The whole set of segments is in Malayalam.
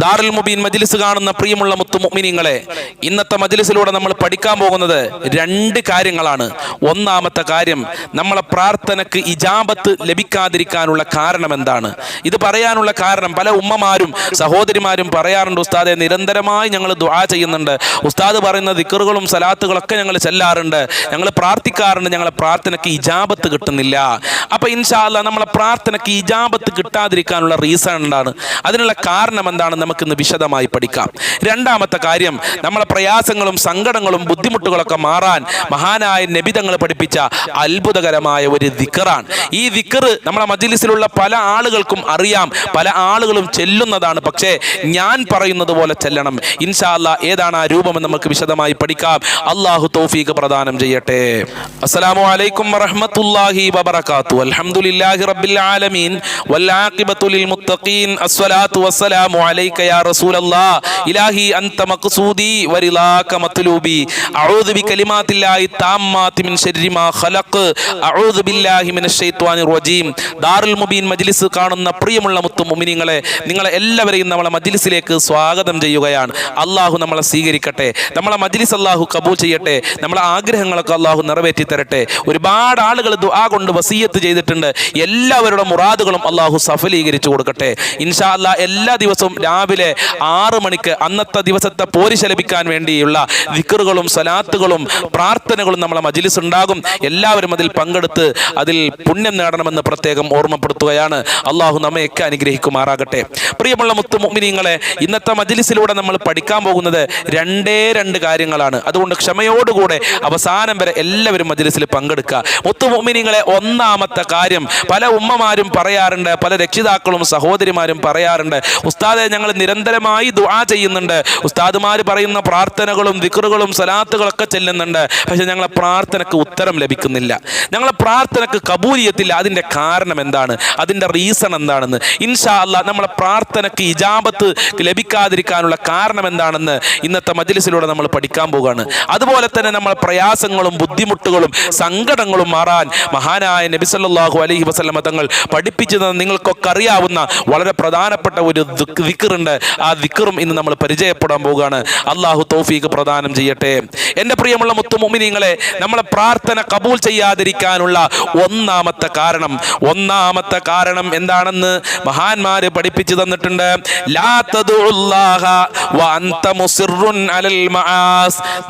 ദാറുൽ മുബീൻ മജ്ലിസ് കാണുന്ന പ്രിയമുള്ള മുഅ്മിനീങ്ങളെ ഇന്നത്തെ മജ്ലിസിലൂടെ നമ്മൾ പഠിക്കാൻ പോകുന്നത് രണ്ട് കാര്യങ്ങളാണ്. ഒന്നാമത്തെ കാര്യം നമ്മളെ പ്രാർത്ഥനക്ക് ഇജാബത്ത് ലഭിക്കാതിരിക്കാനുള്ള കാരണം എന്താണ്? ഇത് പറയാനുള്ള കാരണം പല ഉമ്മമാരും സഹോദരിമാരും പറയാറുണ്ട് ഉസ്താദെ നിരന്തരമായി ഞങ്ങൾ ദുആ ചെയ്യുന്നുണ്ട്. ഉസ്താദ് പറയുന്ന ദിക്കറുകളും സലാത്തുകളൊക്കെ ഞങ്ങൾ ചെല്ലാറുണ്ട്. ഞങ്ങൾ പ്രാർത്ഥിക്കാറുണ്ട് ഞങ്ങളെ പ്രാർത്ഥനയ്ക്ക് ഇജാബത്ത് കിട്ടുന്നില്ല. അപ്പൊ ഇൻഷാല്ല നമ്മളെ പ്രാർത്ഥനയ്ക്ക് ഇജാബത്ത് കിട്ടാതിരിക്കാനുള്ള റീസൺ എന്താണ്? അതിനുള്ള കാരണം എന്താണ്? നമുക്കിന്ന് വിശദമായി പഠിക്കാം. രണ്ടാമത്തെ കാര്യം നമ്മളെ പ്രയാസങ്ങളും സങ്കടങ്ങളും ബുദ്ധിമുട്ടുകളൊക്കെ മാറാൻ മഹാനായ നബിതങ്ങൾ പഠിപ്പിച്ച അത്ഭുതകരമായ ഒരു ദിക്കറാണ്. ഈ ദിക്കർ നമ്മളെ മജിലിസിലുള്ള പല ആളുകൾക്കും അറിയാം. പല ആളുകളും ചെല്ലുന്നതാണ്. പക്ഷേ ഞാൻ പറയുന്നത് പോലെ ചെല്ലണം. ഇൻഷാല്ല ഏതാണ് ആ രൂപമെന്ന് നമുക്ക് വിശദമായി പഠിക്കാം. അള്ളാഹു തൗഫീഖ് പ്രദാനം ചെയ്യട്ടെ. അസ്സലാമു അലൈക്കും വറഹ്മത്തുള്ളാഹി വബറകാത്തു അൽഹംദുലില്ലാഹി റബ്ബിൽ ആലമീൻ. ലിൽ മുത്തഖീൻ. അസ്സലാത്തു വസ്സലാമു അലൈക യാ റസൂലല്ലാ ഇലാഹി അൻത മഖ്സൂദി വരിലാക മത്ലൂബി. അഊദു ബികലിമാത്തില്ലാഹി താമ്മാതി മിൻ ശർരി മാ ഖലഖ്. അഊദു ബില്ലാഹി മിനശ് ശൈത്വാനിർ റജീം. ദാറുൽ മുബീൻ മജ്ലിസ് കാണുന്ന പ്രിയമുള്ള മുത്തു മുഅ്മിനീങ്ങളെ നിങ്ങളെ എല്ലാവരെയും നമ്മളെ മജ്ലിസിലേക്ക് സ്വാഗതം ചെയ്യുകയാണ്. അള്ളാഹു നമ്മളെ സ്വീകരിക്കട്ടെ. നമ്മളെ മജ്ലിസ് അള്ളാഹു കബൂൽ ചെയ്യട്ടെ. നമ്മളെ ആഗ്രഹങ്ങളൊക്കെ അള്ളാഹു നിറവേറ്റി തരട്ടെ. ഒരുപാട് ആളുകൾ ദുആ കൊണ്ട് വസീയത്ത് ചെയ്തിട്ടുണ്ട്. എല്ലാവരുടെ മുറാദുകളും അള്ളാഹു സഫലീകരിച്ചു കൊടുക്കട്ടെ. ഇൻഷാ അല്ലാ എല്ലാ ദിവസവും രാവിലെ ആറ് മണിക്ക് അന്നത്തെ ദിവസത്തെ പോരിശ ലഭിക്കാൻ വേണ്ടിയുള്ള ദിക്കറുകളും സലാത്തുകളും പ്രാർത്ഥനകളും നമ്മളെ മജിലിസ് ഉണ്ടാകും. എല്ലാവരും അതിൽ പങ്കെടുത്ത് അതിൽ പുണ്യം നേടണമെന്ന് പ്രത്യേകം ഓർമ്മപ്പെടുത്തുകയാണ്. അള്ളാഹു നമ്മയൊക്കെ അനുഗ്രഹിക്കുമാറാകട്ടെ. പ്രിയമുള്ള മുത്തു ഇന്നത്തെ മജിലിസിലൂടെ നമ്മൾ പഠിക്കാൻ പോകുന്നത് രണ്ടേ രണ്ട് കാര്യങ്ങളാണ്. അതുകൊണ്ട് ക്ഷമയോടുകൂടെ അവസാനം വരെ എല്ലാവരും മജിലിസിൽ പങ്കെടുക്കുക. മുത്തു ഒന്നാമത്തെ കാര്യം പല ഉമ്മമാരും പറയാറുണ്ട് പല രക്ഷിതാക്കളും സഹോദരിമാരും പറയാറുണ്ട് ഉസ്താദെ ഞങ്ങൾ നിരന്തരമായി ദുആ ചെയ്യുന്നുണ്ട്. ഉസ്താദുമാർ പറയുന്ന പ്രാർത്ഥനകളും ദിക്റുകളും സലാത്തുകളൊക്കെ ചെല്ലുന്നുണ്ട്. പക്ഷെ ഞങ്ങളെ പ്രാർത്ഥനക്ക് ഉത്തരം ലഭിക്കുന്നില്ല. ഞങ്ങളെ പ്രാർത്ഥനക്ക് കബൂലിയത്തില്ല. അതിന്റെ കാരണം എന്താണ്? അതിന്റെ റീസൺ എന്താണെന്ന്. ഇൻഷാ അള്ളാ നമ്മളെ പ്രാർത്ഥനക്ക് ഇജാബത്ത് ലഭിക്കാതിരിക്കാനുള്ള കാരണം എന്താണെന്ന് ഇന്നത്തെ മജ്ലിസിലൂടെ നമ്മൾ പഠിക്കാൻ പോവുകയാണ്. അതുപോലെ തന്നെ നമ്മൾ പ്രയാസങ്ങളും ബുദ്ധിമുട്ടുകളും സങ്കടങ്ങളും മാറാൻ മഹാനായ നബി സല്ലല്ലാഹു അലൈഹി വസല്ലമ തങ്ങൾ പഠിപ്പിച്ചു നിങ്ങൾക്കൊക്കെ അറിയാവുന്ന വളരെ പ്രധാനപ്പെട്ട ഒരു ദിക്കറുണ്ട് ആ ദിക്കറും ഇന്ന് നമ്മൾ പരിചയപ്പെടാൻ പോവുകയാണ്. അള്ളാഹു തൗഫീഖ് പ്രദാനം ചെയ്യട്ടെ. എന്റെ പ്രിയമുള്ള മുത്തുമൊമിനിങ്ങളെ നമ്മളെ പ്രാർത്ഥന കബൂൽ ചെയ്യാതിരിക്കാനുള്ള ഒന്നാമത്തെ കാരണം ഒന്നാമത്തെ കാരണം എന്താണെന്ന് മഹാന്മാര് പഠിപ്പിച്ചു തന്നിട്ടുണ്ട്.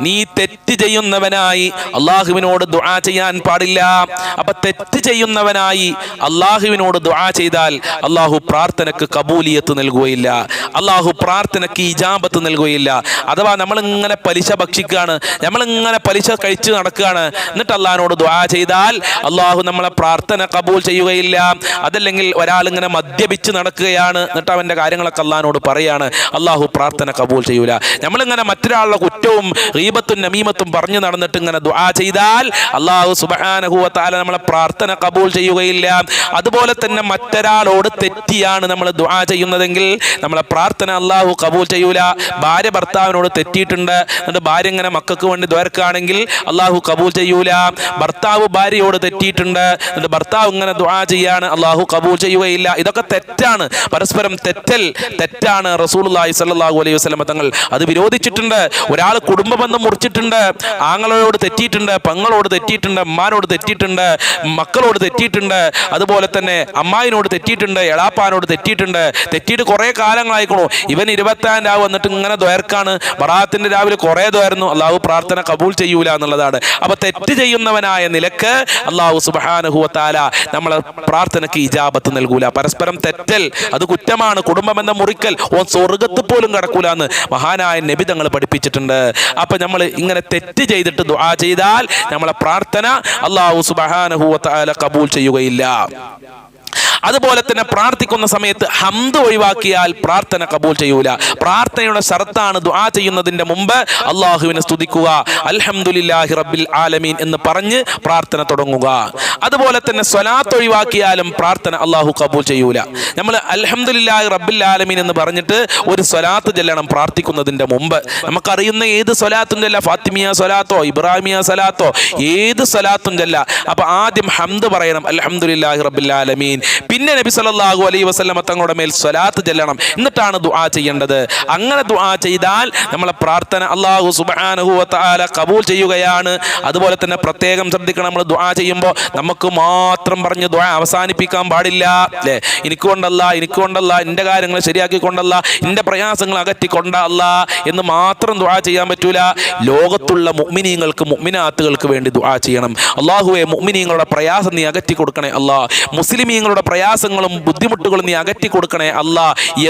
നീ തെറ്റ് ചെയ്യുന്നവനായി അള്ളാഹുവിനോട് ദുആ ചെയ്യാൻ പാടില്ല. അപ്പൊ തെറ്റ് ചെയ്യുന്നവനായി അള്ളാഹുവിനോട് ദുആ ചെയ്താൽ അള്ളാഹു പ്രാർത്ഥനക്ക് കബൂലിയത്ത് നൽകുകയില്ല. അള്ളാഹു പ്രാർത്ഥനയ്ക്ക് ഇജാബത്ത് നൽകുകയില്ല. അഥവാ നമ്മൾ ഇങ്ങനെ പലിശ ഭക്ഷിക്കുകയാണ് നമ്മൾ ഇങ്ങനെ പലിശ കഴിച്ച് നടക്കുകയാണ് എന്നിട്ട് അള്ളാഹിനോട് ദ്വാ ചെയ്താൽ അള്ളാഹു നമ്മളെ പ്രാർത്ഥന കബൂൽ ചെയ്യുകയില്ല. അതല്ലെങ്കിൽ ഒരാൾ ഇങ്ങനെ മദ്യപിച്ച് നടക്കുകയാണ് എന്നിട്ട് അവന്റെ കാര്യങ്ങളൊക്കെ അള്ളഹാനോട് പറയാണ് അള്ളാഹു പ്രാർത്ഥന കബൂൽ ചെയ്യൂല. നമ്മളിങ്ങനെ മറ്റൊരാളുടെ കുറ്റവും റീബത്തും നമീമത്തും പറഞ്ഞു നടന്നിട്ട് ഇങ്ങനെ ദ്വാ ചെയ്താൽ അള്ളാഹു സുബ്ഹാനഹു വതആല നമ്മളെ പ്രാർത്ഥന കബൂൽ ചെയ്യുകയില്ല. അതുപോലെ തന്നെ മറ്റൊരാളോട് തെറ്റിയാണ് നമ്മൾ ദ്വാ ചെയ്യുന്നതെങ്കിൽ നമ്മളെ പ്രാർത്ഥന അള്ളാഹു കബൂൽ ചെയ്യൂല. ഭാര്യ ഭർത്താവിനോട് തെറ്റിയിട്ടുണ്ട്. എന്നിട്ട് ഭാര്യ ഇങ്ങനെ മക്കൾക്ക് വേണ്ടി ദ്വാരക്കാണെങ്കിൽ അള്ളാഹു കബൂൽ ചെയ്യൂല. ഭർത്താവ് ഭാര്യയോട് തെറ്റിയിട്ടുണ്ട്. എന്നിട്ട് ഭർത്താവ് ഇങ്ങനെ ദുആ ചെയ്യാണ്. അള്ളാഹു കബൂൽ ചെയ്യുകയില്ല. ഇതൊക്കെ തെറ്റാണ്. പരസ്പരം തെറ്റൽ തെറ്റാണ്. റസൂലുള്ളാഹി സല്ലാഹു അലൈഹി വസ്ലമ തങ്ങൾ അത് വിരോധിച്ചിട്ടുണ്ട്. ഒരാൾ കുടുംബ ബന്ധം മുറിച്ചിട്ടുണ്ട്. ആങ്ങളോട് തെറ്റിയിട്ടുണ്ട്. പെങ്ങളോട് തെറ്റിയിട്ടുണ്ട്. അമ്മാനോട് തെറ്റിയിട്ടുണ്ട്. മക്കളോട് തെറ്റിയിട്ടുണ്ട്. അതുപോലെ തന്നെ അമ്മായിനോട് തെറ്റിയിട്ടുണ്ട്. എളാപ്പാനോട് തെറ്റിയിട്ടുണ്ട്. തെറ്റിയിട്ട് കുറേ കാലങ്ങളായിക്കണു ഇവൻ ഇരുപത്താം രാവ് വന്നിട്ട് ഇങ്ങനെ ദ്വയർക്കാണ്. ബറാത്തിന്റെ രാവിലെ കുറേ ദ്വയർന്നു. അള്ളാഹു പ്രാർത്ഥന കബൂൾ ചെയ്യൂല എന്നുള്ളതാണ്. അപ്പൊ തെറ്റ് ചെയ്യുന്നവനായ നിലയ്ക്ക് അള്ളാഹു സുബാനുഹുവത്താല നമ്മളെ പ്രാർത്ഥനയ്ക്ക് ഇജാബത്ത് നൽകൂല. പരസ്പരം തെറ്റൽ അത് കുറ്റമാണ്. കുടുംബം എന്ന മുറിക്കൽ ഓ സ്വർഗത്ത് പോലും കടക്കൂല എന്ന് മഹാനായ നബി തങ്ങൾ പഠിപ്പിച്ചിട്ടുണ്ട്. അപ്പൊ നമ്മൾ ഇങ്ങനെ തെറ്റ് ചെയ്തിട്ട് ദുആ ചെയ്താൽ നമ്മളെ പ്രാർത്ഥന അള്ളാഹു സുബാനുഹുവത്താല കബൂൽ ചെയ്യുകയില്ല. അതുപോലെ തന്നെ പ്രാർത്ഥിക്കുന്ന സമയത്ത് ഹംദ് ഒഴിവാക്കിയാൽ പ്രാർത്ഥന കബൂൽ ചെയ്യൂല. പ്രാർത്ഥനയുടെ ഷർത്താണ് ദുആ ചെയ്യുന്നതിന്റെ മുമ്പ് അള്ളാഹുവിനെ സ്തുതിക്കുക. അൽഹംദുലില്ലാഹി റബ്ബിൽ ആലമീൻ എന്ന് പറഞ്ഞ് പ്രാർത്ഥന തുടങ്ങുക. അതുപോലെ തന്നെ സ്വലാത്ത് ഒഴിവാക്കിയാലും പ്രാർത്ഥന അള്ളാഹു കബൂൽ ചെയ്യൂല. നമ്മൾ അൽഹംദുലില്ലാഹി റബ്ബിൽ ആലമീൻ എന്ന് പറഞ്ഞിട്ട് ഒരു സ്വലാത്ത് ചെല്ലണം പ്രാർത്ഥിക്കുന്നതിന്റെ മുമ്പ്. നമുക്കറിയുന്ന ഏത് സ്വലാത്തും ചെല്ല. ഫാത്തിമിയ സ്വലാത്തോ ഇബ്രാഹിമിയ സ്വലാത്തോ ഏത് സ്വലാത്തും ചെല്ല. അപ്പൊ ആദ്യം ഹംദ് പറയണം. അൽഹംദുലില്ലാഹി റബ്ബിൽ ആലമീൻ. പിന്നെ നബി സല്ലല്ലാഹു അലൈഹി വസല്ലമ തങ്ങളുടെ മേൽ സ്വലാത്ത് ചെല്ലണം. എന്നിട്ടാണ് ദുആ ചെയ്യേണ്ടത്. അങ്ങനെ ദുആ ചെയ്താൽ നമ്മളെ പ്രാർത്ഥന അള്ളാഹു വതആല കബൂൽ ചെയ്യുകയാണ്. അതുപോലെ തന്നെ പ്രത്യേകം ശ്രദ്ധിക്കണം നമ്മൾ ദുആ ചെയ്യുമ്പോൾ നമുക്ക് മാത്രം പറഞ്ഞ് ദുആ അവസാനിപ്പിക്കാൻ പാടില്ല. അല്ലേ? എനിക്ക് കൊണ്ടല്ല എനിക്ക് കൊണ്ടല്ല എന്റെ കാര്യങ്ങൾ ശരിയാക്കി കൊണ്ടല്ല എന്റെ പ്രയാസങ്ങൾ അകറ്റിക്കൊണ്ട അല്ല എന്ന് മാത്രം ദുആ ചെയ്യാൻ പറ്റൂല. ലോകത്തുള്ള മുഅ്മിനീങ്ങൾക്ക് മുഅ്മിനാത്തുകൾക്ക് വേണ്ടി ദുആ ചെയ്യണം. അള്ളാഹുവെ മുഅ്മിനീങ്ങളുടെ പ്രയാസം നീ അകറ്റി കൊടുക്കണേ അല്ലാ. മുസ്ലിമീങ്ങളുടെ പ്രയാസങ്ങളും ബുദ്ധിമുട്ടുകളും നീ അകറ്റി കൊടുക്കണേ അല്ല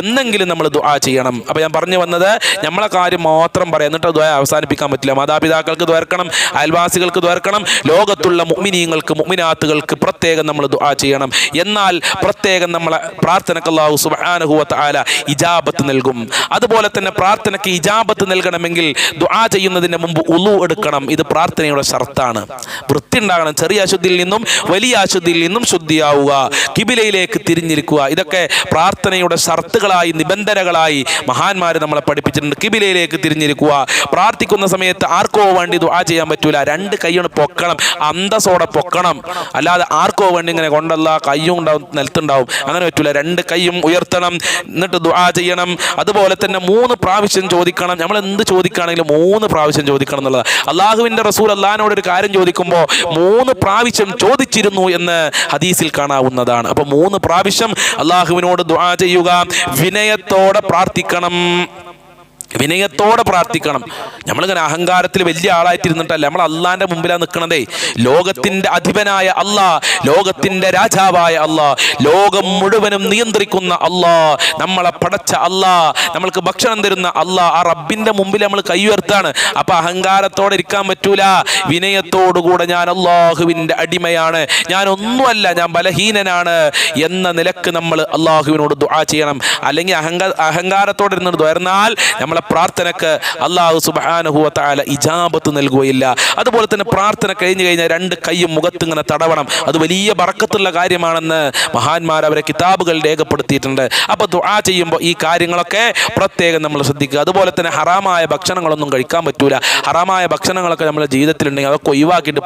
എന്നെങ്കിലും നമ്മൾ ദുആ ചെയ്യണം. അപ്പോൾ ഞാൻ പറഞ്ഞു വന്നത് നമ്മളെ കാര്യം മാത്രം പറയാം. എന്നിട്ട് ദ്വയ അവസാനിപ്പിക്കാൻ പറ്റില്ല. മാതാപിതാക്കൾക്ക് ദ്വേർക്കണം അയൽവാസികൾക്ക് ദ്വേർക്കണം ലോകത്തുള്ള മുഅ്മിനീങ്ങൾക്ക് മുഗ്മിനാത്തുകൾക്ക് പ്രത്യേകം നമ്മൾ ദുആ ചെയ്യണം. എന്നാൽ പ്രത്യേകം നമ്മളെ പ്രാർത്ഥനക്ക് വ തആല ഇജാബത്ത് നൽകും. അതുപോലെ തന്നെ പ്രാർത്ഥനയ്ക്ക് ഇജാബത്ത് നൽകണമെങ്കിൽ ദുആ ചെയ്യുന്നതിന് മുമ്പ് ഉളു എടുക്കണം. ഇത് പ്രാർത്ഥനയുടെ ഷർത്താണ്. വൃത്തി ഉണ്ടാകണം ചെറിയ അശുദ്ധിയിൽ നിന്നും വലിയ അശുദ്ധിയിൽ നിന്നും ശുദ്ധിയാവുക. കിബിലയിലേക്ക് തിരിഞ്ഞിരിക്കുക. ഇതൊക്കെ പ്രാർത്ഥനയുടെ ഷർത്തുകളായി നിബന്ധനകളായി മഹാന്മാർ നമ്മളെ പഠിപ്പിച്ചിട്ടുണ്ട്. കിബിലയിലേക്ക് തിരിഞ്ഞിരിക്കുക. പ്രാർത്ഥിക്കുന്ന സമയത്ത് ആർക്കോ വേണ്ടി ദുആ ചെയ്യാൻ പറ്റൂല. രണ്ട് കൈയ്യാണ് പൊക്കണം. അന്തസോടെ പൊക്കണം. അല്ലാതെ ആർക്കോ വേണ്ടി ഇങ്ങനെ കൊണ്ടല്ല കയ്യും ഉണ്ടാവും നിലത്തുണ്ടാവും. അങ്ങനെ പറ്റൂല. രണ്ട് കൈയും ഉയർത്തണം. എന്നിട്ട് ദുആ ചെയ്യണം. അതുപോലെ തന്നെ മൂന്ന് പ്രാവശ്യം ചോദിക്കണം. നമ്മൾ എന്ത് ചോദിക്കുകയാണെങ്കിലും മൂന്ന് പ്രാവശ്യം ചോദിക്കണം എന്നുള്ളത്. അള്ളാഹുവിന്റെ റസൂൽ അള്ളഹാനോട് ഒരു കാര്യം ചോദിക്കുമ്പോൾ മൂന്ന് പ്രാവശ്യം ചോദിച്ചിരുന്നു എന്ന് ഹദീസിൽ കാണാവുന്നതാണ്. അപ്പോൾ മൂന്ന് പ്രാവശ്യം അള്ളാഹുവിനോട് ദുആ ചെയ്യുക. വിനയത്തോടെ പ്രാർത്ഥിക്കണം. വിനയത്തോടെ പ്രാർത്ഥിക്കണം. നമ്മളിങ്ങനെ അഹങ്കാരത്തിൽ വലിയ ആളായിട്ടിരുന്നിട്ടല്ല നമ്മൾ അള്ളാന്റെ മുമ്പിലാണ് നിൽക്കണതേ ലോകത്തിന്റെ അധിപനായ അള്ളാ ലോകത്തിന്റെ രാജാവായ അള്ളാ ലോകം മുഴുവനും നിയന്ത്രിക്കുന്ന അള്ളാ നമ്മളെ പടച്ച അള്ളാ നമ്മൾക്ക് ഭക്ഷണം തരുന്ന അള്ളാ ആ റബ്ബിന്റെ മുമ്പിൽ നമ്മൾ കൈയുയർത്താണ് അപ്പൊ അഹങ്കാരത്തോടെ ഇരിക്കാൻ പറ്റൂല. വിനയത്തോടുകൂടെ ഞാൻ അള്ളാഹുവിന്റെ അടിമയാണ്. ഞാൻ ഒന്നുമല്ല ഞാൻ ബലഹീനനാണ് എന്ന നിലയ്ക്ക് നമ്മൾ അള്ളാഹുവിനോട് ദുആ ചെയ്യണം. അല്ലെങ്കിൽ അഹങ്കാ അഹങ്കാരത്തോടെ ഇരുന്നിട്ട് എന്നാൽ നമ്മളെ പ്രാർത്ഥനക്ക് അള്ളാഹു സുബാനുഹുവ താല ഇജാബത്ത് നൽകുകയില്ല. അതുപോലെ തന്നെ പ്രാർത്ഥന കഴിഞ്ഞു കഴിഞ്ഞാൽ രണ്ട് കൈയും മുഖത്ത് ഇങ്ങനെ തടവണം. അത് വലിയ ബറക്കത്തുള്ള കാര്യമാണെന്ന് മഹാന്മാർ അവരെ കിതാബുകൾ രേഖപ്പെടുത്തിയിട്ടുണ്ട്. അപ്പോൾ ദുആ ചെയ്യുമ്പോൾ ഈ കാര്യങ്ങളൊക്കെ പ്രത്യേകം നമ്മൾ ശ്രദ്ധിക്കുക. അതുപോലെ തന്നെ ഹറാമായ ഭക്ഷണങ്ങളൊന്നും കഴിക്കാൻ പറ്റൂല. ഹറാമായ ഭക്ഷണങ്ങളൊക്കെ നമ്മുടെ ജീവിതത്തിലുണ്ടെങ്കിൽ അതൊക്കെ ഒഴിവാക്കിയിട്ട്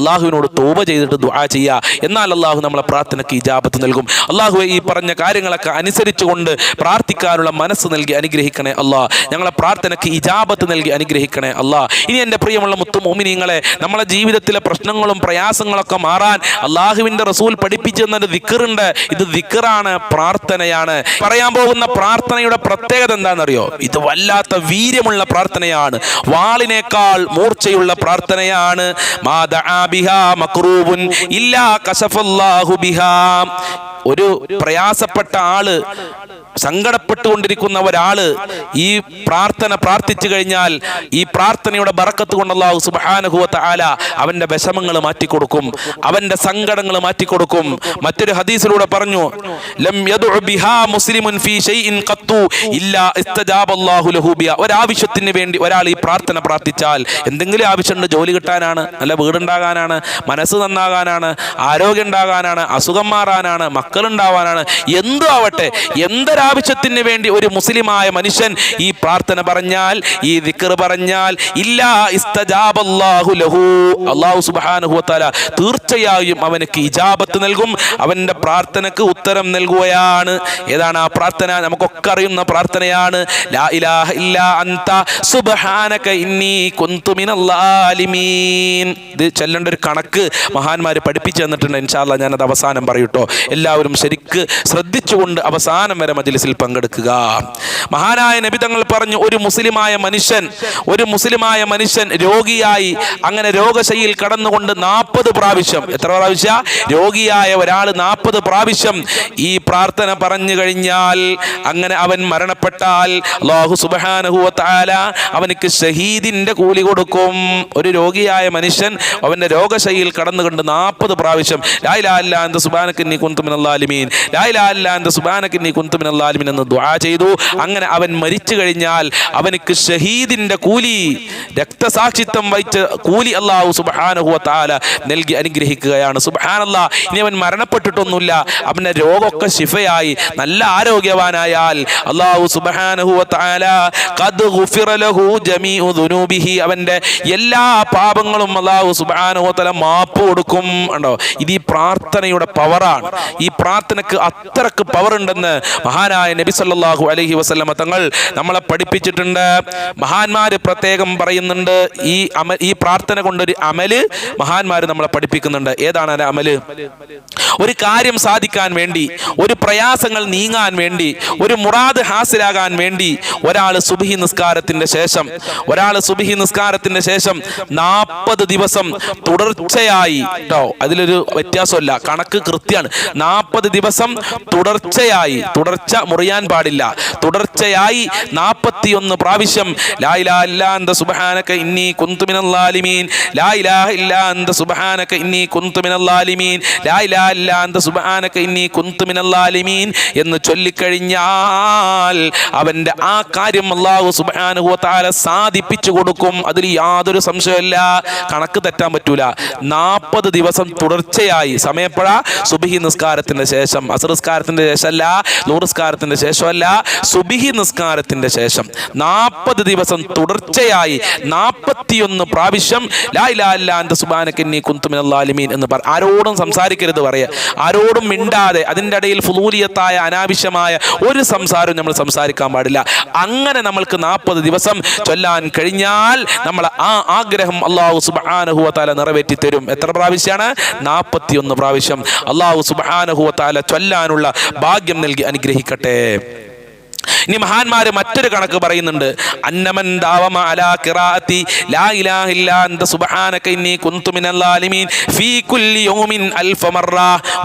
അള്ളാഹുവിനോട് തോപ ചെയ്തിട്ട് ദുആ ചെയ്യുക എന്നാൽ അള്ളാഹു നമ്മളെ പ്രാർത്ഥനയ്ക്ക് ഇജാബത്ത് നൽകും. അള്ളാഹു ഈ പറഞ്ഞ കാര്യങ്ങളൊക്കെ അനുസരിച്ചുകൊണ്ട് പ്രാർത്ഥിക്കാനുള്ള മനസ്സ് നൽകി അനുഗ്രഹിക്കണേ അള്ളാഹ് ഞങ്ങളെ പ്രാർത്ഥനയ്ക്ക് ഇജാബത്ത് നൽകി അനുഗ്രഹിക്കണേ അല്ലാ. ഇനി എന്റെ പ്രിയമുള്ള മുത്തു മോമിനിങ്ങളെ നമ്മളെ ജീവിതത്തിലെ പ്രശ്നങ്ങളും പ്രയാസങ്ങളൊക്കെ മാറാൻ അള്ളാഹുവിന്റെ റസൂൽ പഠിപ്പിച്ചു തന്നൊരു ദിക്കറുണ്ട്. ഇത് ദിക്കറാണ് പ്രാർത്ഥനയാണ്. പറയാൻ പോകുന്ന പ്രാർത്ഥനയുടെ പ്രത്യേകത എന്താണെന്നറിയോ? ഇത് വല്ലാത്ത വീര്യമുള്ള പ്രാർത്ഥനയാണ്. വാളിനേക്കാൾ മൂർച്ചയുള്ള പ്രാർത്ഥനയാണ്. ഒരു പ്രയാസപ്പെട്ട ആൾ സങ്കടപ്പെട്ടുകൊണ്ടിരിക്കുന്ന ഒരാൾ ഈ പ്രാർത്ഥന പ്രാർത്ഥിച്ചു കഴിഞ്ഞാൽ ഈ പ്രാർത്ഥനയുടെ ബറക്കത്ത് കൊണ്ട് വ തആല അവന്റെ വിഷമങ്ങൾ മാറ്റിക്കൊടുക്കും അവന്റെ സങ്കടങ്ങൾ മാറ്റിക്കൊടുക്കും. മറ്റൊരു ഹദീസിലൂടെ പറഞ്ഞു ലം ബിഹാ മുസ്ലിമുൻ ഫീ ഷൈഇൻ ഖത്തു ഇല്ലാ ലഹു ഒരാവശ്യത്തിന് വേണ്ടി ഒരാൾ ഈ പ്രാർത്ഥന പ്രാർത്ഥിച്ചാൽ എന്തെങ്കിലും ആവശ്യമുണ്ട് ജോലി കിട്ടാനാണ് നല്ല വീടുണ്ടാകാനാണ് മനസ്സ് നന്നാകാനാണ് ആരോഗ്യം ഉണ്ടാകാനാണ് അസുഖം മാറാനാണ് മക്കളുണ്ടാവാനാണ് എന്തു ആവട്ടെ എന്തൊരാവശ്യത്തിന് വേണ്ടി ഒരു മുസ്ലിമായ മനുഷ്യൻ ഈ പ്രാർത്ഥന പറഞ്ഞാൽ ഈ ദിക്ർ പറഞ്ഞാൽ തീർച്ചയായും അവനക്ക് ഇജാബത്ത് നൽകും. അവന്റെ പ്രാർത്ഥനക്ക് ഉത്തരം നൽകുകയാണ്. ഏതാണ് ആ പ്രാർത്ഥന? നമുക്കൊക്കെ അറിയുന്ന പ്രാർത്ഥനയാണ്. ലാ ഇലാഹ ഇല്ല ഇന്നി ഇത് ചെല്ലേണ്ട ഒരു കണക്ക് മഹാന്മാർ പഠിപ്പിച്ചു തന്നിട്ടുണ്ട്. ഇൻഷാല്ല ഞാനത് അവസാനം പറയൂട്ടോ എല്ലാവരും ശരിക്ക് ശ്രദ്ധിച്ചുകൊണ്ട് അവസാനം വരെ മജ്ലിസിൽ പങ്കെടുക്കുക. മഹാനായ നബി തങ്ങൾ പറഞ്ഞു ഒരു മുസ്ലിമായ മനുഷ്യൻ ഒരു മുസ്ലിമായ മനുഷ്യൻ രോഗിയായി അങ്ങനെ രോഗശൈലിയിൽ കടന്നുകൊണ്ട് നാൽപ്പത് പ്രാവശ്യം എത്ര പ്രാവശ്യ? രോഗിയായ ഒരാൾ നാൽപ്പത് പ്രാവശ്യം ഈ പ്രാർത്ഥന പറഞ്ഞു കഴിഞ്ഞാൽ അങ്ങനെ അവൻ മരണപ്പെട്ടാൽ വ തആല അവനക്ക് ഷഹീദിന്റെ കൂലി കൊടുക്കും. ഒരു രോഗിയായ മനുഷ്യൻ അവന്റെ രോഗശൈലിയിൽ കടന്നുകൊണ്ട് നാൽപ്പത് പ്രാവശ്യം ലാ ഇലാഹ സുബാനക്കിന്നി അൻത സുബ്ഹാനക ഇന്നി കുന്തു മിനൽ ലാലിമീൻ ലാ ഇലാഹ ഇല്ലാ അൻത സുബ്ഹാനക ഇന്നി കുന്തു മിനൽ ലാലിമീൻ എന്ന് ദ്വാ ചെയ്തു. അങ്ങനെ അവൻ മരിച്ചു കഴിഞ്ഞാൽ കഴിഞ്ഞാൽ അവനക്ക് ഷഹീദിന്റെ കൂലി രക്തസാക്ഷിത്വം വഹിച്ച കൂലി അള്ളാഹു സുബാനുഹുവ താല നൽകി അനുഗ്രഹിക്കുകയാണ്. സുബാനല്ല ഇനി അവൻ മരണപ്പെട്ടിട്ടൊന്നുമില്ല. അവന്റെ രോഗമൊക്കെ ശിഫയായി. നല്ല ആരോഗ്യവാനായാൽ അള്ളാഹു സുബാനുഹുവ അവന്റെ എല്ലാ പാപങ്ങളും അള്ളാഹു സുബാനുഹുവ താല മാപ്പ് കൊടുക്കും. ഉണ്ടോ ഇത് ഈ പ്രാർത്ഥനയുടെ പവറാണ്. ഈ പ്രാർത്ഥനക്ക് അത്രയ്ക്ക് പവർ ഉണ്ടെന്ന് മഹാനായ നബി സല്ലല്ലാഹു അലൈഹി വസല്ലമ തങ്ങൾ നമ്മളെ പഠിപ്പിച്ചിട്ടുണ്ട്. മഹാന്മാര് പ്രത്യേകം പറയുന്നുണ്ട് ഈ അമ ഈ പ്രാർത്ഥന കൊണ്ടൊരു അമൽ മഹാന്മാര് നമ്മളെ പഠിപ്പിക്കുന്നുണ്ട്. ഏതാണ് ആ അമൽ? ഒരു കാര്യം സാധിക്കാൻ വേണ്ടി ഒരു പ്രയാസങ്ങൾ നീങ്ങാൻ വേണ്ടി ഒരു മുറാദ് ഹാസിലാകാൻ വേണ്ടി ഒരാൾ സുബിഹി നിസ്കാരത്തിന്റെ ശേഷം ഒരാൾ സുബിഹി നിസ്കാരത്തിന്റെ ശേഷം നാൽപ്പത് ദിവസം തുടർച്ചയായി കേട്ടോ അതിലൊരു വ്യത്യാസമല്ല. കണക്ക് കൃത്യമാണ് നാൽപ്പത് ദിവസം തുടർച്ചയായി തുടർച്ച മുറിയാൻ പാടില്ല. തുടർച്ചയായി നാൽപ്പത്തിയൊന്ന് പ്രാവശ്യം ലാ ഇലാഹ ഇല്ലാ അന്ത സുബ്ഹാനക ഇന്നി കുന്തു മിനൽ ലാലിമീൻ. ലാ ഇലാഹ ഇല്ലാ അന്ത സുബ്ഹാനക ഇന്നി കുന്തു മിനൽ ലാലിമീൻ. ലാ ഇലാഹ ഇല്ലാ അന്ത സുബ്ഹാനക ഇന്നി കുന്തു മിനൽ ലാലിമീൻ എന്ന് ചൊല്ലിക്കഴിഞ്ഞാൽ അവന്റെ ആ കാര്യം അള്ളാഹു സുബ്ഹാനഹു വ തആല സാധിപ്പിച്ചു കൊടുക്കും. അതിൽ യാതൊരു സംശയമില്ല കണക്ക് തെറ്റാൻ പറ്റൂല. നാൽപ്പത് ദിവസം തുടർച്ചയായി. സമയപ്പഴ സുബിഹി നിസ്കാരത്തിന്റെ ശേഷം അസർ നിസ്കാരത്തിന്റെ ശേഷമല്ല നൂറുസ്കാരത്തിന്റെ ശേഷമല്ല സുബിഹി നിസ്കാരത്തിന്റെ ശേഷം. നാൽപ്പത് ദിവസം തുടർച്ചയായി നാൽപ്പത്തിയൊന്ന് പ്രാവശ്യം ലാ സുബാനക്കിന്നി ഇല്ലാ അന്ത സുബ്ഹാനക ഇന്നി കുന്തു മിനൽ ലാലിമീൻ എന്ന് പറ ആരോടും സംസാരിക്കരുത് പറയുക ആരോടും മിണ്ടാതെ അതിന്റെ ഇടയിൽ ഫുലൂലിയത്തായ അനാവശ്യമായ ഒരു സംസാരവും നമ്മൾ സംസാരിക്കാൻ പാടില്ല. അങ്ങനെ നമ്മൾക്ക് നാൽപ്പത് ദിവസം ചൊല്ലാൻ കഴിഞ്ഞാൽ നമ്മൾ ആ ആഗ്രഹം അള്ളാഹു തആല നിറവേറ്റി തരും. എത്ര പ്രാവശ്യമാണ് നാൽപ്പത്തിയൊന്ന് പ്രാവശ്യം. അള്ളാഹു തആല ചൊല്ലാനുള്ള ഭാഗ്യം നൽകി അനുഗ്രഹിക്കട്ടെ. ഇനി മഹാന്മാര് മറ്റൊരു കണക്ക് പറയുന്നുണ്ട്. അന്നമൻ ദാവമ അലാ ഖിറാഅത്തി ലാ ഇലാഹ ഇല്ലാ അൻത സുബ്ഹാനക ഇന്നി കുന്തു മിനൽ ലാലിമീൻ ഫീ കുല്ലി യൗമിൻ അൽഫ മറ.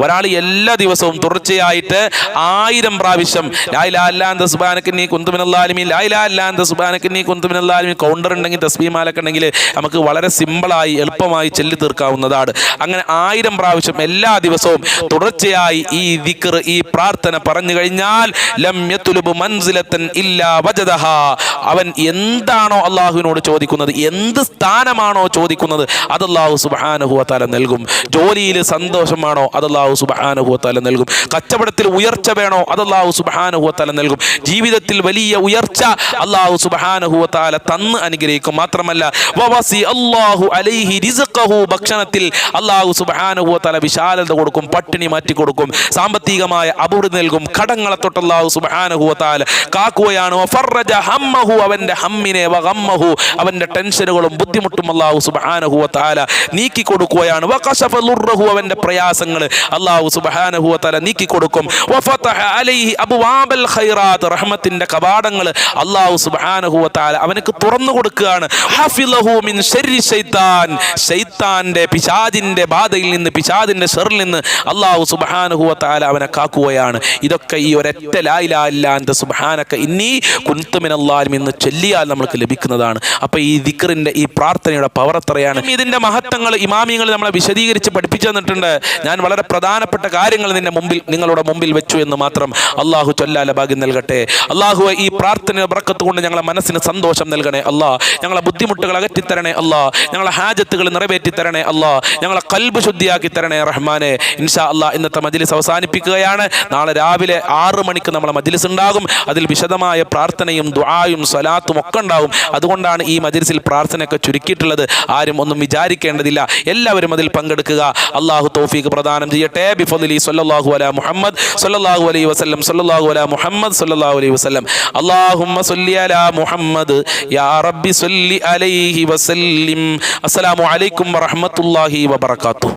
ഒരാൾ എല്ലാ ദിവസവും തുടർച്ചയായിട്ട് ആയിരം പ്രാവശ്യം ലാ ഇലാഹ ഇല്ലാ അൻത സുബ്ഹാനക ഇന്നി കുന്തു മിനൽ ലാലിമീൻ ലാ ഇലാഹ ഇല്ലാ അൻത സുബ്ഹാനക ഇന്നി കുന്തു മിനൽ ലാലിമീൻ കൗണ്ടർ ഉണ്ടെങ്കിൽ തസ്ബീമാലൊക്കെ ഉണ്ടെങ്കിൽ നമുക്ക് വളരെ സിമ്പിളായി എളുപ്പമായി ചൊല്ലി തീർക്കാവുന്നതാണ്. അങ്ങനെ ആയിരം പ്രാവശ്യം എല്ലാ ദിവസവും തുടർച്ചയായി ഈ ദിക്ർ ഈ പ്രാർത്ഥന പറഞ്ഞു കഴിഞ്ഞാൽ ലം യത്ലുബു മൻസിലത്തൻ ഇല്ലാ വജദഹ. അവൻ എന്താണോ അള്ളാഹുവിനോട് ചോദിക്കുന്നത് എന്ത് സ്ഥാനമാണോ ചോദിക്കുന്നത് അത് അള്ളാഹു സുബ്ഹാനഹു വതആല നൽകും. ജോലിയിൽ സന്തോഷമാണോ അത് അള്ളാഹു സുബ്ഹാനഹു വതആല നൽകും. കച്ചവടത്തിൽ ഉയർച്ച വേണോ അത് അള്ളാഹു സുബ്ഹാനഹു വതആല നൽകും. ജീവിതത്തിൽ വലിയ ഉയർച്ച അള്ളാഹു സുബ്ഹാനഹു വതആല തന്ന് അനുഗ്രഹിക്കും. മാത്രമല്ല അള്ളാഹു അലൈഹി റിസ്ഖഹു ഭക്ഷണത്തിൽ അള്ളാഹു സുബ്ഹാനഹു വതആല വിശാലത കൊടുക്കും പട്ടിണി മാറ്റി കൊടുക്കും സാമ്പത്തികമായ അഭിവൃദ്ധി നൽകും. കടങ്ങളെ തൊട്ട് അള്ളാഹു സുബ്ഹാനഹു വതആല കാക്കുകയാണ്. അവന്റെ ഹമ്മിനെ അവന്റെ ടെൻഷനുകളും ബുദ്ധിമുട്ടും അള്ളാഹു സുബ്ഹാനഹു വതആല നീക്കി കൊടുക്കുകയാണ് അവന്റെ പ്രയാസങ്ങൾ അള്ളാഹു സുബ്ഹാനഹു വതആല നീക്കി കൊടുക്കും റഹ്മത്തിന്റെ കവാടങ്ങൾ അള്ളാഹു സുബ്ഹാനഹു വതആല അവനക്ക് തുറന്നു കൊടുക്കുകയാണ്. ശൈത്താന്റെ പിശാചിന്റെ ബാധയിൽ നിന്ന് പിശാദിന്റെ ഷെറിൽ നിന്ന് അള്ളാഹു സുബ്ഹാനഹു വതആല അവനെ കാക്കുകയാണ്. ഇതൊക്കെ ഈ ഒരൊറ്റ ലാ ഇലാഹ ഇല്ലാ ഇന്നീ കുന്തുമിനല്ലാലും ഇന്നി ചൊല്ലിയാൽ നമുക്ക് ലഭിക്കുന്നതാണ്. അപ്പോൾ ഈ ദിക്റിന്റെ ഈ പ്രാർത്ഥനയുടെ പവർ എത്രയാണ്? ഇതിന്റെ മഹത്വങ്ങൾ ഇമാമിയങ്ങൾ നമ്മളെ വിശദീകരിച്ച് പഠിപ്പിച്ചു തന്നിട്ടുണ്ട്. ഞാൻ വളരെ പ്രധാനപ്പെട്ട കാര്യങ്ങൾ നിന്റെ മുമ്പിൽ നിങ്ങളുടെ മുമ്പിൽ വെച്ചു എന്ന് മാത്രം അള്ളാഹു ചൊല്ലാല ഭാഗ്യം നൽകട്ടെ. അള്ളാഹു ഈ പ്രാർത്ഥനയുടെ ബർക്കത്ത് കൊണ്ട് ഞങ്ങളെ മനസ്സിന് സന്തോഷം നൽകണേ അല്ലാ ഞങ്ങളെ ബുദ്ധിമുട്ടുകൾ അകറ്റിത്തരണേ അല്ലാ ഞങ്ങളെ ഹാജത്തുകൾ നിറവേറ്റി തരണേ അല്ലാ ഞങ്ങളെ കൽബ് ശുദ്ധിയാക്കി തരണേ റഹ്മാനെ. ഇൻഷാ അല്ലാ ഇന്നത്തെ മജിലിസ് അവസാനിപ്പിക്കുകയാണ്. നാളെ രാവിലെ ആറ് മണിക്ക് നമ്മളെ മജിലിസ് ഉണ്ടാകും. അതിൽ വിശദമായ പ്രാർത്ഥനയും ദുആയും സ്വലാത്തും ഒക്കെ ഉണ്ടാവും. അതുകൊണ്ടാണ് ഈ മജിൽസിൽ പ്രാർത്ഥനയൊക്കെ ചുരുക്കിയിട്ടുള്ളത്. ആരും ഒന്നും വിചാരിക്കേണ്ടതില്ല. എല്ലാവരും അതിൽ പങ്കെടുക്കുക. അള്ളാഹു തോഫീക്ക് പ്രദാനം ചെയ്യട്ടെ. ബിഫലി സല്ലല്ലാഹു അല മുഹമ്മദ് സല്ലല്ലാഹു അലൈ വസ്ലം സല്ലല്ലാഹു അല മുഹമ്മദ് സല്ലല്ലാഹു അലൈ വസ്ലം സല്ലി അലാ മുഹമ്മദ്. യാ റബ്ബി അലൈഹി വസല്ലിം. അസ്സലാമു അലൈക്കും വറഹ്മത്തുള്ളാഹി വബറകാതുഹു.